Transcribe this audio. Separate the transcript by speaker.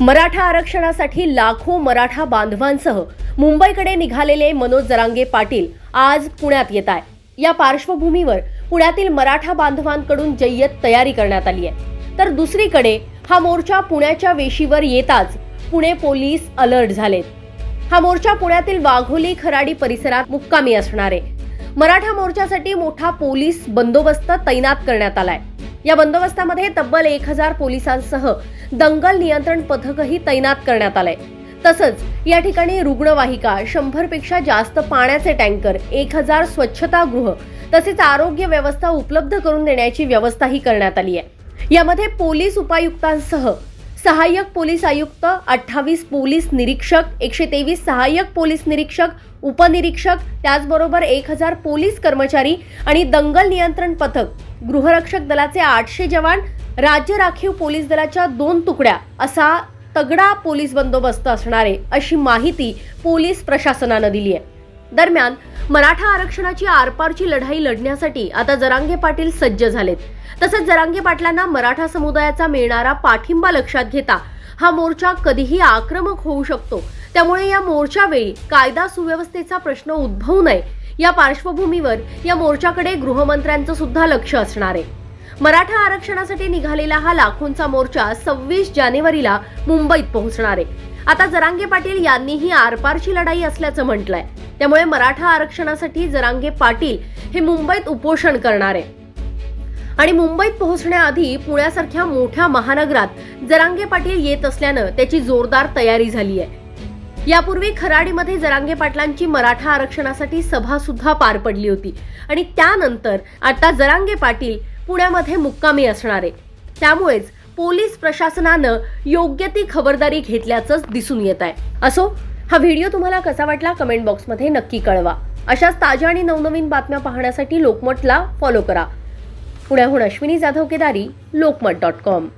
Speaker 1: मराठा आरक्षणासाठी लाखो मराठा बांधवांसह मुंबईकडे निघालेले मनोज जरांगे पाटील आज पुण्यात येत आहे या पार्श्वभूमीवर पुण्यातील मराठा बांधवांकडून जय्यत तयारी करण्यात आली आहे. तर दुसरीकडे हा मोर्चा पुण्याच्या वेशीवर येताच पुणे पोलीस अलर्ट झालेत. हा मोर्चा पुण्यातील वाघोली खराडी परिसरात मुक्कामी असणार आहे. मराठा मोर्चासाठी मोठा पोलीस बंदोबस्त तैनात करण्यात आलाय. या बंदोबस्तामध्ये तब्बल एक हजार पोलिसांसह दंगल नियंत्रण पथकही तैनात करण्यात आलंय. तसंच या ठिकाणी रुग्णवाहिका शंभरपेक्षा जास्त पाण्याचे टँकर एक हजार स्वच्छतागृह तसेच आरोग्य व्यवस्था उपलब्ध करून देण्याची व्यवस्थाही करण्यात आली आहे. यामध्ये पोलीस उपायुक्तांसह सहाय्यक पोलीस आयुक्त अठ्ठावीस पोलीस निरीक्षक एकशे तेवीस सहाय्यक पोलीस निरीक्षक उपनिरीक्षक त्याचबरोबर एक हजार पोलीस कर्मचारी आणि दंगल नियंत्रण पथक गृहरक्षक दलाचे आठशे जवान राज्य राखीव पोलीस दलाच्या दोन तुकड्या असा तगडा पोलीस बंदोबस्त असणारे अशी माहिती पोलीस प्रशासनानं दिली आहे. दरम्यान मराठा आरक्षणाची आरपारची लढाई लढण्यासाठी आता जरांगे पाटील सज्ज झालेत. तसंच जरांगे पाटलांना मराठा समुदायाचा मिळणारा पाठिंबा लक्षात घेता हा मोर्चा कधीही आक्रमक होऊ शकतो. त्यामुळे या मोर्चावेळी कायदा सुव्यवस्थेचा प्रश्न उद्भवू नये या पार्श्वभूमीवर या मोर्चाकडे गृहमंत्र्यांचं सुद्धा लक्ष असणार आहे. मराठा आरक्षणासाठी निघालेला हा लाखोंचा मोर्चा सव्वीस जानेवारीला मुंबईत पोहोचणार आहे. आता जरांगे पाटील यांनीही आरपारची लढाई असल्याचं म्हटलंय. त्यामुळे मराठा आरक्षणासाठी जरांगे पाटील हे मुंबईत उपोषण करणार आहे. आणि मुंबईत पोहोचण्याआधी पुण्यासारख्या मोठ्या महानगरात जरांगे पाटील येत असल्यानं त्याची जोरदार तयारी झाली आहे. यापूर्वी खराडीमध्ये जरांगे पाटलांची मराठा आरक्षणासाठी सभा सुद्धा पार पडली होती. आणि त्यानंतर आता जरांगे पाटील पुण्यामध्ये मुक्कामी असणार. आहे त्यामुळेच पोलीस प्रशासनानं योग्य ती खबरदारी घेतल्याचंच दिसून येत आहे. असो हा व्हिडिओ तुम्हाला कसा वाटला कमेंट बॉक्समध्ये नक्की कळवा. अशाच ताज्या आणि नवनवीन बातम्या पाहण्यासाठी लोकमतला फॉलो करा. पुण्याहून अश्विनी जाधव केदारी लोकमत डॉट कॉम.